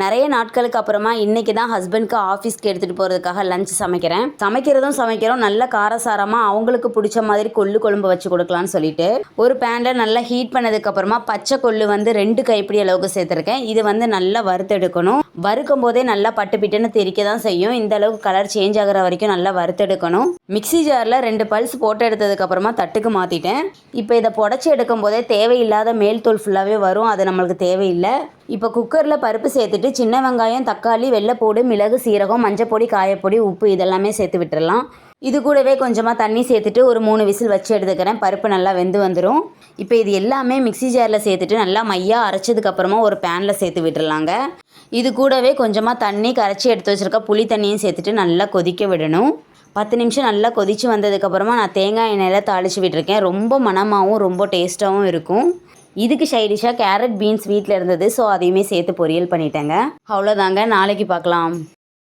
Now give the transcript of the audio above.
நிறைய நாட்களுக்கு அப்புறமா இன்னைக்கு தான் ஹஸ்பண்ட்க்கு ஆஃபீஸ்க்கு எடுத்துகிட்டு போகிறதுக்காக லஞ்ச் சமைக்கிறேன். சமைக்கிறதும் சமைக்கிறோம். நல்ல காரசாரமாக அவங்களுக்கு பிடிச்ச மாதிரி கொள்ளு குழம்பு வச்சு கொடுக்கலான்னு சொல்லிட்டு ஒரு பேனில் நல்லா ஹீட் பண்ணதுக்கப்புறமா பச்சை கொள்ளு வந்து ரெண்டு கைப்பிடி அளவுக்கு சேர்த்துருக்கேன். இது வந்து நல்லா வறுத்தெடுக்கணும். வறுக்கும் போதே நல்லா பட்டு பிட்டுன்னு தெறிக்க தான் செய்யும். இந்த அளவுக்கு கலர் சேஞ்ச் ஆகிற வரைக்கும் நல்லா வறுத்தெடுக்கணும். மிக்ஸி ஜாரில் ரெண்டு பல்ஸ் போட்டு எடுத்ததுக்கப்புறமா தட்டுக்கு மாற்றிட்டேன் இப்போ இதை புடச்சி எடுக்கும் போதே தேவையில்லாத மேல் தோல் ஃபுல்லாகவே வரும். அது நம்மளுக்கு தேவையில்லை. இப்போ குக்கரில் பருப்பு சேர்த்துட்டு சின்ன வெங்காயம் தக்காளி வெள்ளைப்பூடு மிளகு சீரகம் மஞ்சப்பொடி காயப்பொடி உப்பு இதெல்லாமே சேர்த்து விட்டுடலாம் இது கூடவே கொஞ்சமாக தண்ணி சேர்த்துட்டு ஒரு மூணு விசில் வச்சு எடுத்துக்கிறேன். பருப்பு நல்லா வெந்து வந்துடும் இப்போ இது எல்லாமே மிக்ஸி ஜாரில் சேர்த்துட்டு நல்லா மையாக அரைச்சதுக்கப்புறமா ஒரு பேனில் சேர்த்து விட்டுடலாங்க இது கூடவே கொஞ்சமாக தண்ணி கரைச்சி எடுத்து வச்சுருக்க புளி தண்ணியும் சேர்த்துட்டு நல்லா கொதிக்க விடணும். பத்து நிமிஷம் நல்லா கொதித்து வந்ததுக்கப்புறமா நான் தேங்காய் எண்ணெயில் தாளித்து விட்டுருக்கேன். ரொம்ப மணமாகவும் ரொம்ப டேஸ்ட்டாகவும் இருக்கும். இதுக்கு சைடிஷாக கேரட் பீன்ஸ் வீட்டில் இருந்தது ஸோ அதையுமே சேர்த்து பொரியல் பண்ணிட்டேங்க. அவ்வளோதாங்க நாளைக்கு பார்க்கலாம்.